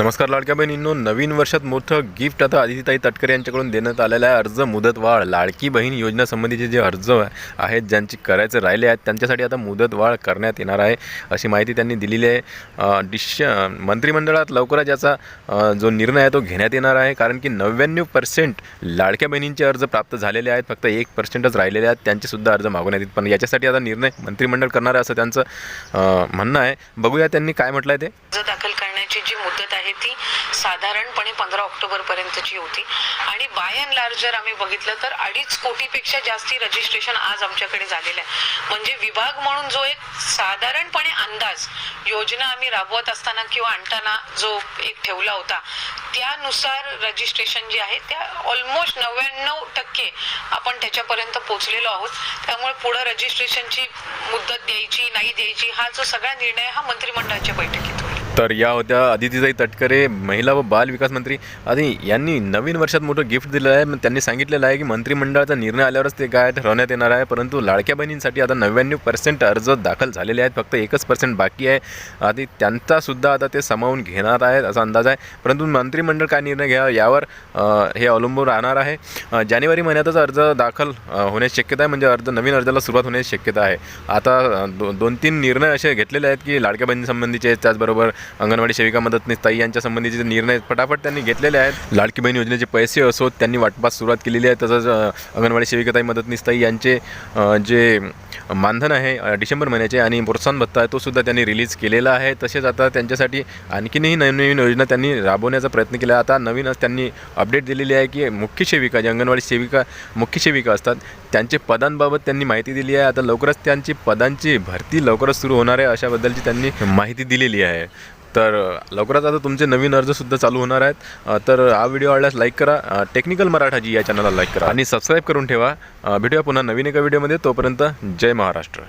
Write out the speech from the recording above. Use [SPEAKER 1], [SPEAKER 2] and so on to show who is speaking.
[SPEAKER 1] नमस्कार लाडक्या बहिणींनो नवीन वर्षात मोठं गिफ्ट आता आदितीताई तटकरे यांच्याकडून देण्यात आलेलं आहे. अर्ज मुदतवाढ लाडकी बहीण योजनासंबंधीचे जे अर्ज आहेत ज्यांची करायचे राहिले आहेत त्यांच्यासाठी आता मुदतवाढ करण्यात येणार आहे अशी माहिती त्यांनी दिलेली आहे. डिश मंत्रिमंडळात लवकरच याचा जो निर्णय आहे तो घेण्यात येणार आहे कारण की नव्याण्णव पर्सेंट लाडक्या बहिणींचे अर्ज प्राप्त झालेले आहेत फक्त एक पर्सेंटच राहिलेले आहेत त्यांचेसुद्धा अर्ज मागवण्यात येत पण याच्यासाठी आता निर्णय मंत्रिमंडळ करणार आहे असं त्यांचं म्हणणं आहे. बघूया त्यांनी काय म्हटलं आहे ते
[SPEAKER 2] दाखल करण्याची जी मुदत आहे ती साधारणपणे पंधरा ऑक्टोबर पर्यंतची होती. आणि बाय अँड लार्ज जर आम्ही बघितलं तर अडीच कोटीपेक्षा जास्ती रजिस्ट्रेशन आज आमच्याकडे झालेलं आहे. म्हणजे विभाग म्हणून जो एक साधारणपणे अंदाज योजना आम्ही राबवत असताना किंवा आणताना जो एक ठेवला होता त्यानुसार रजिस्ट्रेशन जे आहे त्या ऑलमोस्ट नव्याण्णव टक्के आपण त्याच्यापर्यंत पोचलेलो आहोत. त्यामुळे पुढं रजिस्ट्रेशनची मुदत द्यायची नाही द्यायची हा जो सगळा निर्णय हा मंत्रिमंडळाच्या बैठकीत होईल.
[SPEAKER 1] तर या होत्या आदितीताई तटकरे महिला व बाल विकास मंत्री. आणि यांनी नवीन वर्षात मोठं गिफ्ट दिलं आहे. मग त्यांनी सांगितलेलं आहे की मंत्रिमंडळाचा निर्णय आल्यावरच ते काय ठरवण्यात येणार आहे. परंतु लाडक्या बहिणींसाठी आता नव्याण्णव पर्सेंट अर्ज दाखल झालेले आहेत. फक्त एकच पर्सेंट बाकी आहे. आधी त्यांचासुद्धा आता ते सामावून घेणार आहेत असा अंदाज आहे. परंतु मंत्रिमंडळ काय निर्णय घ्या यावर हे अवलंबून राहणार आहे. जानेवारी महिन्यातच अर्ज दाखल होण्याची शक्यता आहे. म्हणजे अर्ज नवीन अर्जाला सुरुवात होण्याची शक्यता आहे. आता दो दोन तीन निर्णय असे घेतलेले आहेत की लाडक्या बहिणीसंबंधीचे आहेत, त्याचबरोबर अंगणवाडी सेविका मदतनीस ताई यांच्या संबंधीचे निर्णय फटाफट त्यांनी घेतलेले आहेत. लाडकी बहीण योजनेचे पैसे असोत त्यांनी वाटपास सुरुवात केलेली आहे. तसंच अंगणवाडी सेविका ताई मदतनीस ताई यांचे जे मानधन आहे डिसेंबर महिन्याचे आणि प्रोत्साहन भत्ता आहे तो सुद्धा त्यांनी रिलीज केलेला आहे. तसेच आता त्यांच्यासाठी आणखीनही नवीन नवीन योजना त्यांनी राबवण्याचा प्रयत्न केला. आता नवीनच त्यांनी अपडेट दिलेली आहे की मुख्य सेविका जे अंगणवाडी सेविका मुख्य सेविका असतात त्यांचे पदांबाबत त्यांनी माहिती दिली आहे. आता लवकरच त्यांची पदांची भरती लवकरच सुरू होणार आहे अशाबद्दलची त्यांनी माहिती दिलेली आहे. तर लवकरच आता तुमचे नवीन अर्जसुद्धा चालू होणार आहेत. तर हा व्हिडिओ आवडल्यास लाईक करा. टेक्निकल मराठा जी या चॅनलला लाईक करा. आणि सबस्क्राईब करून ठेवा. भेटूया पुन्हा नवीन एका व्हिडिओमध्ये तोपर्यंत जय महाराष्ट्र.